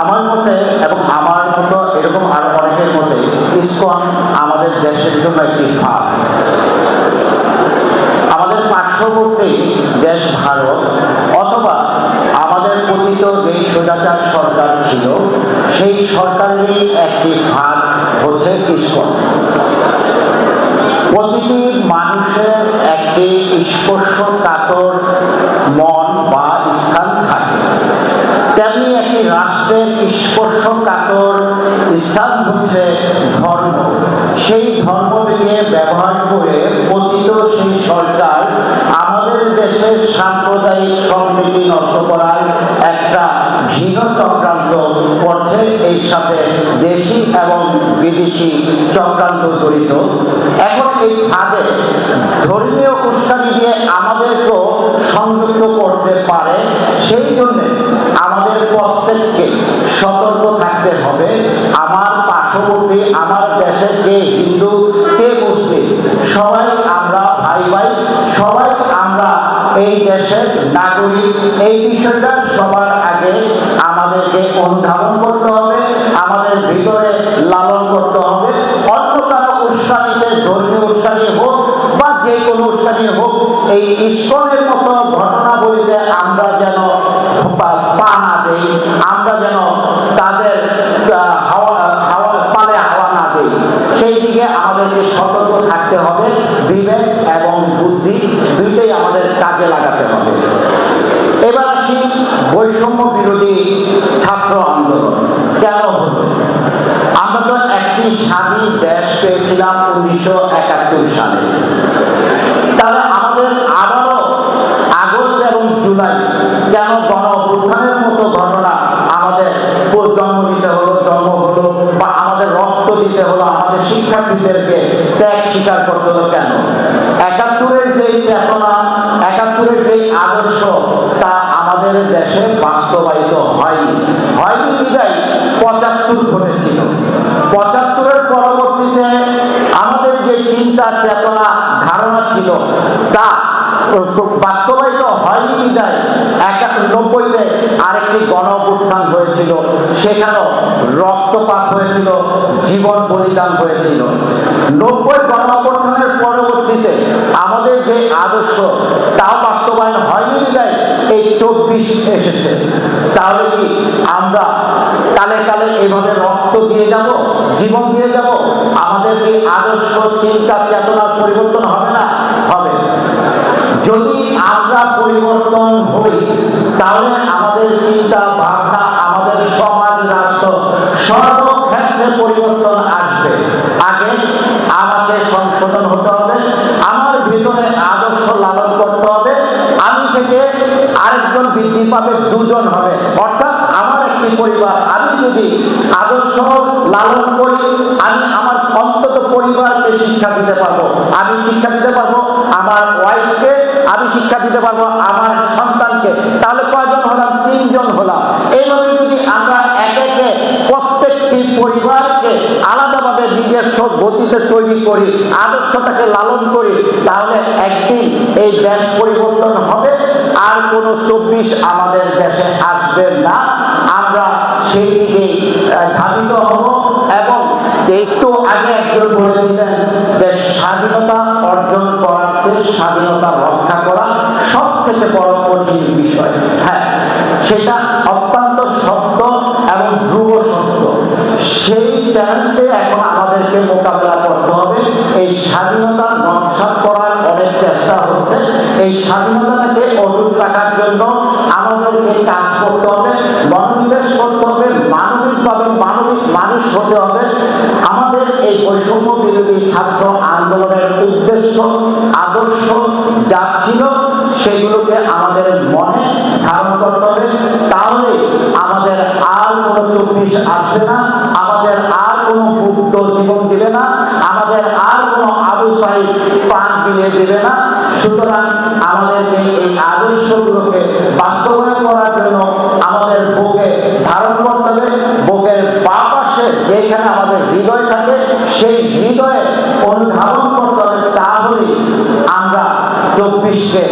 আমার মতে এবং আমার মতো এরকম আরও অনেকের মতে, ইসকন আমাদের দেশের জন্য একটি ফাঁদ। আমাদের পার্শ্ববর্তী দেশ ভারত, অথবা আমাদের পতিত যেই স্বৈরাচার সরকার ছিল, সেই সরকারেরই একটি ফাঁদ হচ্ছে ইস্কন। প্রতিটি মানুষের একটি স্পর্শকাতর মন বা স্থান থাকে তেমনি একটি রাষ্ট্রের স্পর্শকাতর স্থান হচ্ছে ধর্ম। সেই ধর্মটিকে ব্যবহার করে পতিত সেই সরকার আমাদের দেশের সাম্প্রদায়িক সম্প্রীতি নষ্ট করার একটা ঘৃণ চক্রান্ত করছে। এর সাথে দেশি এবং বিদেশি চক্রান্ত জড়িত। এখন এই ফাঁদে ধর্মীয় উস্কানি দিয়ে আমাদেরকেও সংযুক্ত করতে পারে সেই জন্যে আমাদের প্রত্যেককে সতর্ক থাকতে হবে আমার পার্শ্ববর্তী আমার দেশের কে হিন্দু মুসলিম, সবাই আমরা ভাই ভাই, সবাই আমরা এই দেশের নাগরিক, এই বিষয়টা সবার আগে আমাদেরকে অনুধাবন করতে হবে, আমাদের ভিতরে লালন করতে হবে। অন্য কারও উস্কানিতে, ধর্মীয় উস্কানি হোক বা যে কোনো উস্কানি হোক, এই ইস্কনের মতো ঘটনাবলিতে আমরা যেন পা না দেই, আমরা যেন তাদের আহ, হাওয়া হাওয়া পালে হাওয়া না দেই সেই দিকে আমাদেরকে সতর্ক থাকতে হবে বিবেক এবং বুদ্ধি দুইটাই আমাদের কাজে লাগাতে হবে এবার আসি বৈষম্য বিরোধী ছাত্র আন্দোলন। কেন হলো? আমরা তো একটি স্বাধীন দেশ পেয়েছিলাম উনিশশো একাত্তর সালে। তাহলে আমাদের আবারও আগস্ট এবং জুলাই কেন গণ অভ্যুত্থানের মতো ঘটনা আমাদের জন্ম দিতে হলো, জন্ম হলো বা আমাদের রক্ত দিতে হলো, আমাদের শিক্ষার্থীদেরকে ত্যাগ স্বীকার করতে হলো কেন? একাত্তরের যে চেতনা, একাত্তরের যে আদর্শ আমাদের দেশে বাস্তবায়িত হয়নি। হয়নি বিদায়, পঁচাত্তর ঘটেছিল। পঁচাত্তরের পরবর্তীতে আমাদের যে চিন্তা, চেতনা, ধারণা ছিল, তা বাস্তবায়িত হয়নি বিদায়। একানব্বইতে আরেকটি গণ অভ্যুত্থান হয়েছিল। সেখানেও রক্তপাত হয়েছিল, জীবন বলিদান হয়েছিল। নব্বই গণ অভ্যুত্থানের পরবর্তীতে আমাদের যে আদর্শ তাও বাস্তবায়ন হয়নি বিদায় এই চব্বিশ এসেছে। তাহলে কি আমরা কালে কালে এইভাবে রক্ত দিয়ে যাব, জীবন দিয়ে যাব? আমাদের কি আদর্শ চিন্তা চেতনার পরিবর্তন হবে না? হবে। যদি আমরা পরিবর্তন হই, তাহলে আমাদের চিন্তা ভাবনা, আমাদের সমাজ রাষ্ট্র সর্বক্ষেত্রে পরিবর্তন আসবে। আগে আমাকে সংশোধন হতে হবে, আমার ভিতরে আদর্শ লালন করতে হবে, আমি থেকে আরেকজন বৃদ্ধি পাবে, দুজন হবে। অর্থাৎ আমার একটি পরিবার, আমি যদি আদর্শ লালন করি, আমি আমার অন্তত পরিবারকে শিক্ষা দিতে পারব। আমি শিক্ষা দিতে পারব আমার ওয়াইফকে আমি শিক্ষা দিতে পারব আমার সন্তানকে। তাহলে কয়জন হলাম? তিনজন হলাম। এইভাবে যদি আমরা একে একে প্রত্যেকটি পরিবারকে আলাদাভাবে নিজস্ব গতিতে তৈরি করি, আদর্শটাকে লালন করি, তাহলে একদিন এই দেশ পরিবর্তন হবে। আর কোনো চব্বিশ আমাদের দেশে আসবে না। আমরা সেই দিকে ধাবিত হব এবং একটু আগে একজন বলেছিলেন যে স্বাধীনতা অর্জন করার চেয়ে স্বাধীনতা রক্ষা করা সব থেকে বড় কঠিন বিষয়। হ্যাঁ সেটা অত্যন্ত সত্য এবং ধ্রুব সত্য। সেই চ্যালেঞ্জকে এখন আমাদেরকে মোকাবেলা করতে হবে। এই স্বাধীনতা নকশাত করার অনেক চেষ্টা হচ্ছে, এই স্বাধীনতাটাকে অটুট রাখার জন্য আমাদেরকে কাজ করতে হবে, মনোনিবেশ করতে হবে, মানবিকভাবে মানবিক মানুষ হতে হবে। আমাদের এই বৈষম্য বিরোধী ছাত্র আন্দোলনের উদ্দেশ্য, আদর্শ যা ছিল, সেগুলোকে আমাদের মনে ধারণ করতে হবে। তাহলে আমাদের আর কোনো চব্বিশ দেবে না। সুতরাং আমাদেরকে এই আদর্শগুলোকে বাস্তবায়ন করার জন্য আমাদের বুকে ধারণ করতে হবে। বুকের বা পাশে যেখানে আমাদের হৃদয় থাকে, সেই হৃদয়ে অনুধাবন করতে হবে। তাহলে আমরা চব্বিশকে